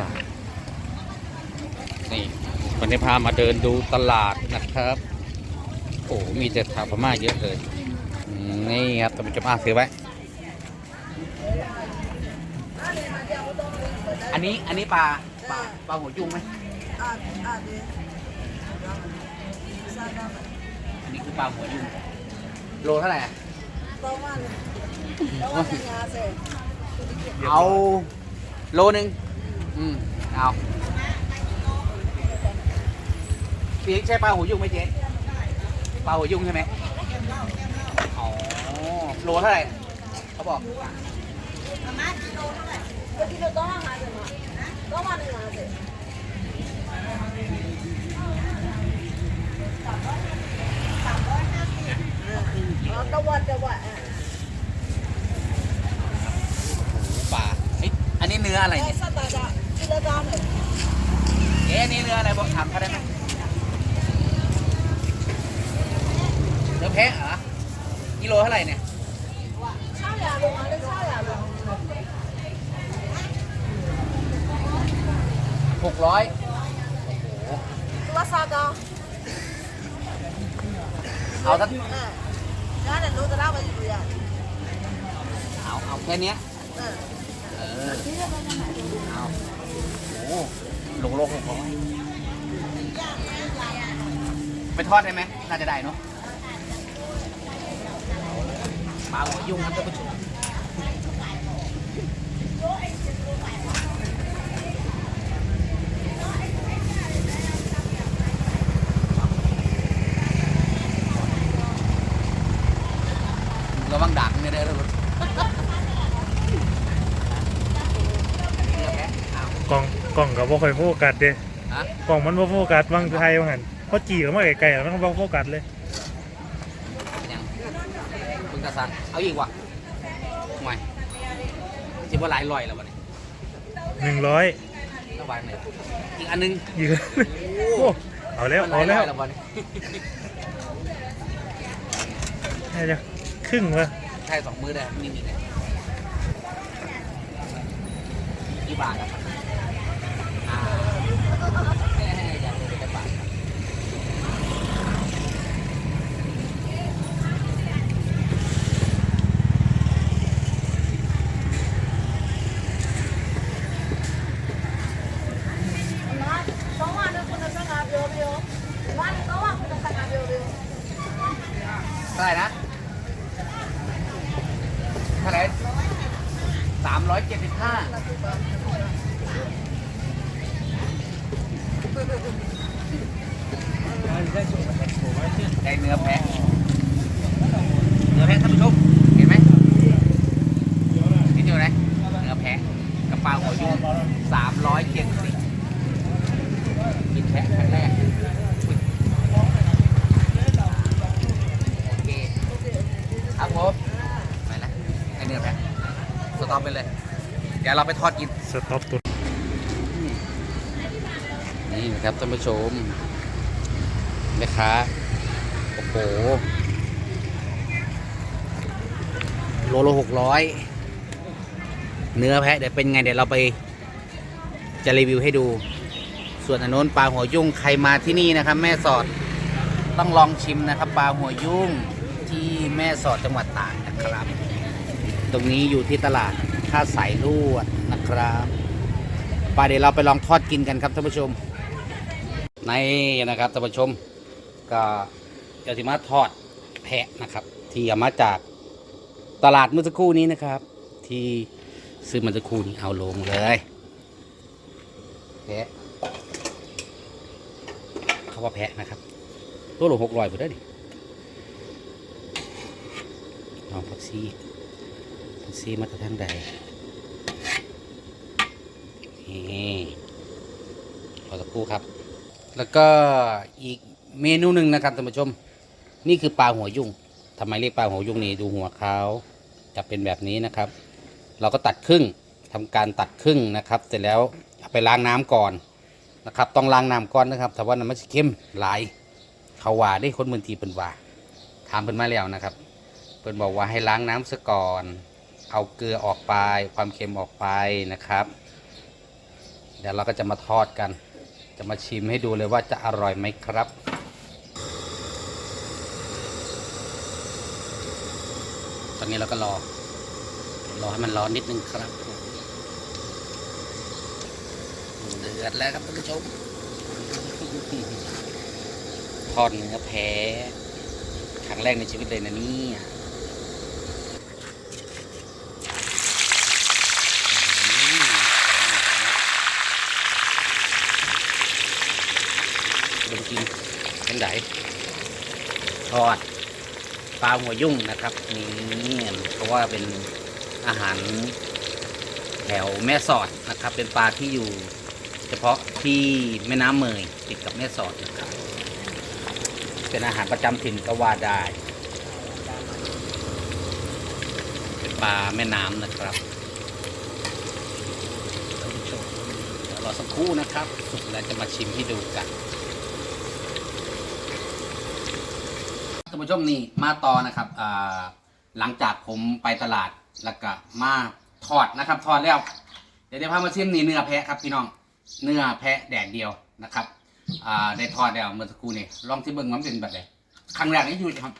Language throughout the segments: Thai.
ลาด นี่วันนี้พามาเดินดูตลาดนะครับ โอ้มีแต่ชาวพม่าเยอะเลย นี่ครับตำรวจมาซื้อไว้อันนี้อันนี้ปลาปลาปลาหัวจุ้งไหมอันนี้คือปลาหัวจุ้งโลเท่าไหร่เอาโลหนึ่ง อืมเอาเปียกใช่ปลาหัวยุงไหมเจ๊ปลาหัวยุงใช่ไหมโอ๋อโลเท่าไหร่เขาบอกปลาเอ๊ะอันนี้เนื้ออะไรเนี่ย รือจานหนึ่เอ๊นี่เรืออะไรบอกถามเขาได้ไหมเรือแพะเหรอกิโลเท่าไหร่เนี่ยข้าวเหนียวลงมารือข้าวเหนียวลงหกร้อยตัซากาเอาสักร้านนั้นรู้จะเล่าไปอยู่อย่างเอาเอาแค่นี้เออเอา หลงโลหกร้อยไปทอดได้ไหมน่าจะได้เนาะปลาหัวยุ่งครับท่านผู้ชมระวังดักไม่ได้เลยรถเรือแพะเอา กล่องกล่องกับว่าคอยโฟกัสเด้ฮะกล่องมันว่าโฟกัสบางไทยบางหันเขาจีกับมาไกลๆแล้วมันก็บ่โฟกัสเลยยังคุณตาสังเอาอีกว่ะห่วยจิบว่าหลายลอยแล้ววันนี้หนึ่งร้อยระบายหน่อยอีกอันนึงอีกโอ้เอาแล้วหลาเอายแล้วร้อยแล้ววันนี้น่าจะครึ่งวะใช่สองมือได้นี่มีเลยกี่บาทครับ เท่าไหร่นะเท่าไหร่สามร้อยเจ็ดสิบห้าได้เนื้อแพะเนื้อแพะท่านผู้ชม เห็นไหมนี่ดูนะเนื้อแพะกระเป๋าหัวยุ่งสามร้อยเจ็ดสิบกินแพะครั้งแรกอุ๊ยโอเคครับผมไปละไอเนื้อแพะสต็อปไปเลย เดี๋ยวเราไปทอดกินสต็อปตัวนี่นะครับท่านผู้ชมแม่ค้าโอ้โหโลละหกร้อยเนื้อแพะเดี๋ยวเป็นไงเดี๋ยวเราไปจะรีวิวให้ดู ส่วนอันโน้นปลาหัวยุ่งใครมาที่นี่นะครับ แม่สอดต้องลองชิมนะครับ ปลาหัวยุ่งที่แม่สอดจังหวัดตากนะครับ ตรงนี้อยู่ที่ตลาด ท่าสายลวดนะครับไปเดี๋ยวเราไปลองทอดกินกันครับท่านผู้ชมในนะครับท่านผู้ชมก็จะสิมาทอดแพะนะครับ ที่เอามาจากตลาดเมื่อสักครู่นี้นะครับ ที่ซื้อมาสักครู่นี้เอาลงเลยแพะเขาว่าแพะนะครับ ตัวละหกร้อยพอได้ดิน้องพักซี่ ซีมาจากทางใดนี่ขอสักครู่ครับ แล้วก็อีกเมนูหนึ่งนะครับท่านผู้ชม นี่คือปลาหัวยุ่งทำไมเรียกปลาหัวยุ่งนี่ดูหัวเขาจะเป็นแบบนี้นะครับ เราก็ตัดครึ่งทำการตัดครึ่งนะครับ เสร็จแล้วเอาไปล้างน้ำก่อนนะครับ ต้องล้างน้ำก่อนนะครับแต่ว่าน้ำมันจะเข้มหลายเขาว่าได้คนมือทีเป็นว่าถามเพิ่นมาแล้วนะครับ เพิ่นบอกว่าให้ล้างน้ำซะก่อน เอาเกลือออกไป ความเค็มออกไปนะครับ เดี๋ยวเราก็จะมาทอดกัน จะมาชิมให้ดูเลยว่าจะอร่อยไหมครับตอนนี้เราก็รอรอให้มันร้อนนิดนึงครับเดือดแล้วครับท่านผู้ชมทอดเนื้อแพ้ครั้งแรกในชีวิตเลยนะเนี่ยอืมลองกิน เป็นไดทอดปลาหัวยุ่งนะครับนี่เพราะว่าเป็นอาหารแถวแม่สอดนะครับ เป็นปลาที่อยู่ เฉพาะที่แม่น้ำเมยติดกับแม่สอดนะครับ เป็นอาหารประจำถิ่นก็ว่าได้เป็นปลาแม่น้ำนะครับท่านผู้ชมเดี๋ยวรอสักครู่นะครับ สุกแล้วจะมาชิมให้ดูกันท่าน ผู้ชมนี่มาต่อนะครับหลังจากผมไปตลาดแล้วก็มาทอดนะครับ ทอดแล้ว เดี๋ยวจะพามาชิมนี่เนื้อแพะครับพี่น้องเนื้อแพะแดดเดียวนะครับได้ทอดแล้วเมื่อสักครู่นี่ลองที่เบิ่งมันเป็นแบบไหนครั้งแรกนี่อยู่ครับ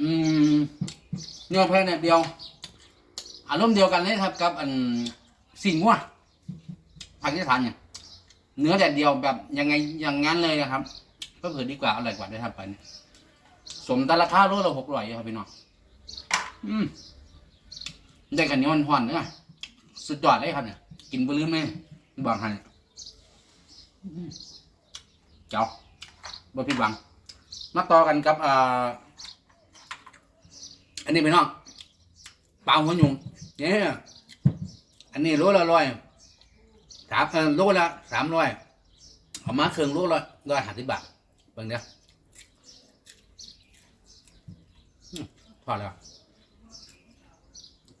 อืมเนื้อแพะเนี่ยเดียว อารมณ์เดียวกันเลยครับกับอันสิ่งว่าภาคอีสานเนี่ย เนื้อแดดเดียวแบบยังไงอย่างงั้นเลยนะครับ ก็เผื่อดีกว่าอร่อยกว่าได้ทำไปเนี่ยสมแต่ราคาโลละหกร้อยครับพี่น้องอืมได้กันนี้มันห่อนๆเนี่ยสุดยอดเลยครับเนี่ยกินบ่ลืมแม่บางให้เจ้าบ่ผิดหวัง มาต่อกันกับอ่าอันนี้พี่น้องปลาหัวหยุงเนี่ยอันนี้โลละร้อย สามเออโลละสามร้อยเอามาเครื่องโลละร้อยห้าสิบบาทเบิ่งเด้ออืมพอแล้ว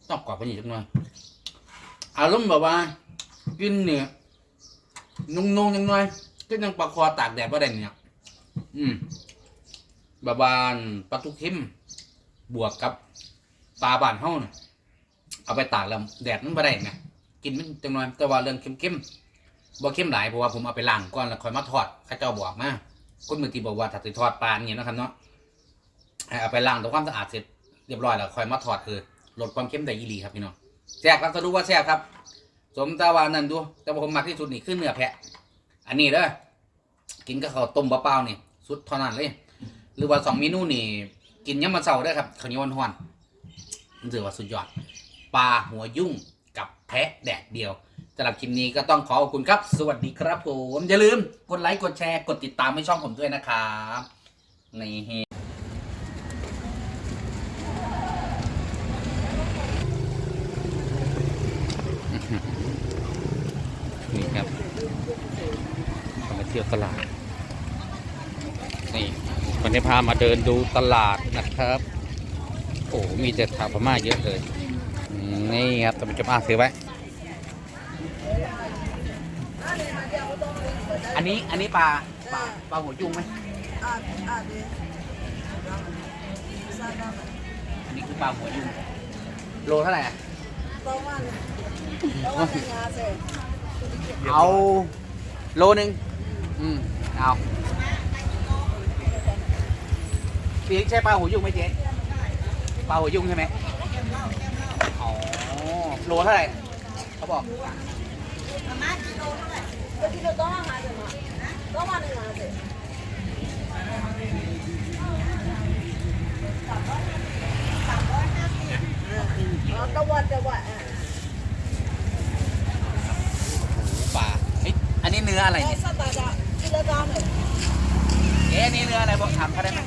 ต้องกรอบไปอีกจักหน่อยอารมณ์แบบว่า กินเนี่ยนุ่งๆยังไงก็ยังปลาคอตากแดดว่าได้เนี่ย อืมบาบานปลาทุกเข้มบวกกับปลาบานเฮาเนี่ยเอาไปตากแล้วแดดมันบ่ได้ไง กินมันจังหน่อยแต่ว่าเรื่องเข้มๆบ่เข้มหลายเพราะว่าผมเอาไปล้างก่อนแล้วค่อยมาทอดข้าเจ้าบอกมาคนเมื่อกี้บอกว่าถ้าสิทอดปลาเนี่ยนะครับเนาะเอาไปล้างทำความสะอาดเสร็จเรียบร้อยแล้วค่อยมาทอดคือลดความเข้มได้อีหลีครับพี่น้องแซ่บครับสรุปว่าแซ่บครับ สมตาวานั่นดู แต่ว่าผมมักที่สุดนี่คือเนื้อแพะ อันนี้เด้อกินกับข้าวต้มเปล่าๆนี่สุดเท่านั้นเลย หรือว่าสองเมนูนี่ กินยามมาเสาร์ได้ครับข้าวเหนียวห้อนๆมันถือว่าสุดยอดปลาหัวยุ่ง แพะแดดเดียวสำหรับคลิปนี้ก็ต้องขอขอบคุณครับ สวัสดีครับผมอย่าลืมกดไลค์กดแชร์กดติดตามให้ช่องผมด้วยนะครับนี่นี่ครับมาเที่ยวตลาด นี่วันนี้พามาเดินดูตลาดนะครับ โอ้ มีแต่ชาวพม่าเยอะเลย นี่ครับตำรวจมาซื้อไว้ อันนี้อันนี้ปลาปลาปลาหัวจุ้งไหมอ่าอ่าดีซาดาอันนี้คือปลาหัวจุ้งโลเท่าไหร่อะต้องวันต้องวันงานเสร็จเอาโลหนึ่งอืมเอาพี่ใช่ปลาหัวยุ่งไหมเจ๊ปลาหัวยุ่งใช่ไหมอ๋อ โลเท่าไหร่เขาบอกก็ที่เราต้องงานเสร็จมาต้องวันงานเสร็จอ๋อต้องวันจะวันอ่าปลาเฮ้ยอันนี้เนื้ออะไรเนี่ยซาดาจะกิโลกรัมเอ๊ะอันนี้เนื้ออะไรบอกถามเขาได้ไหม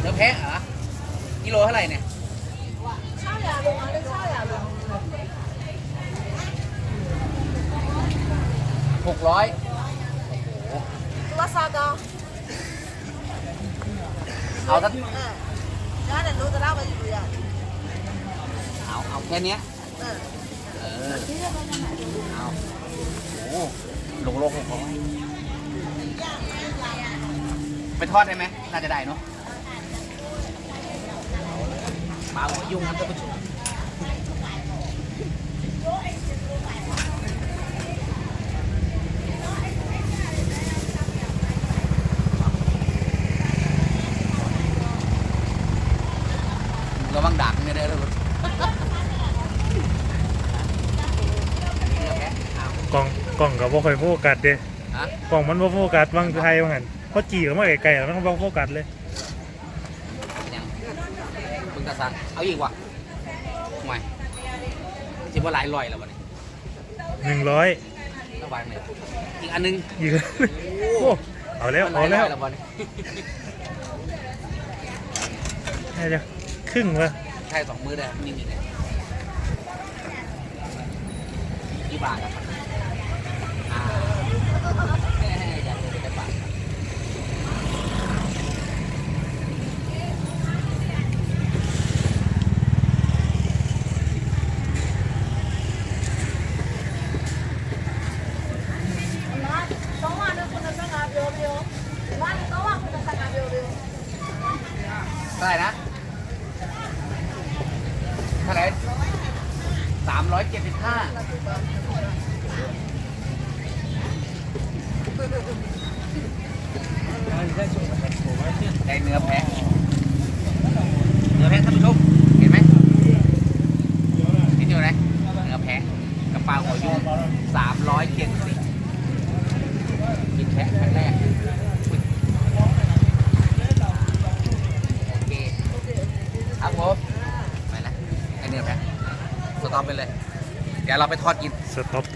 เนื้อแพะเหรอกิโลเท่าไหร่เนี่ย หกร้อยตัวซาดาเอาสักอ่าย้อนเดี๋ยวรู้จะเล่าไปอยู่อย่างเอาเอาแค่เนี้ยอ่าเออเอาโอ้โลโลหกร้อยไปทอดได้ไหมน่าจะได้เนาะ ปลาหัวยุ่งครับท่านผู้ชมระวังดักเนี่ยได้อเลยอันนี้เนื้อแพะอ้าวกล่องกล่องกับบ่ค่อยโฟกัสเด้ฮะกล่องมันบ่โฟกัสบางไทยว่าหั่นเขาจีกันมาไกลๆแล้วมันบ่โฟกัสเลย เป็นยัง มึงกระสังเอาอีกว่ะห่วยจิบว่าหลายลอยแล้ววันนี้100ระวังเลยอีกอันนึงอีกโอ้เอาแล้วเอาแล้วหยร้ยวันนี้น่าจะครึ่งวะใช่สองมือเลยนี่มีเลยกี่บาทครับ ดี๋ยวเราไปทอดกิน สต็อป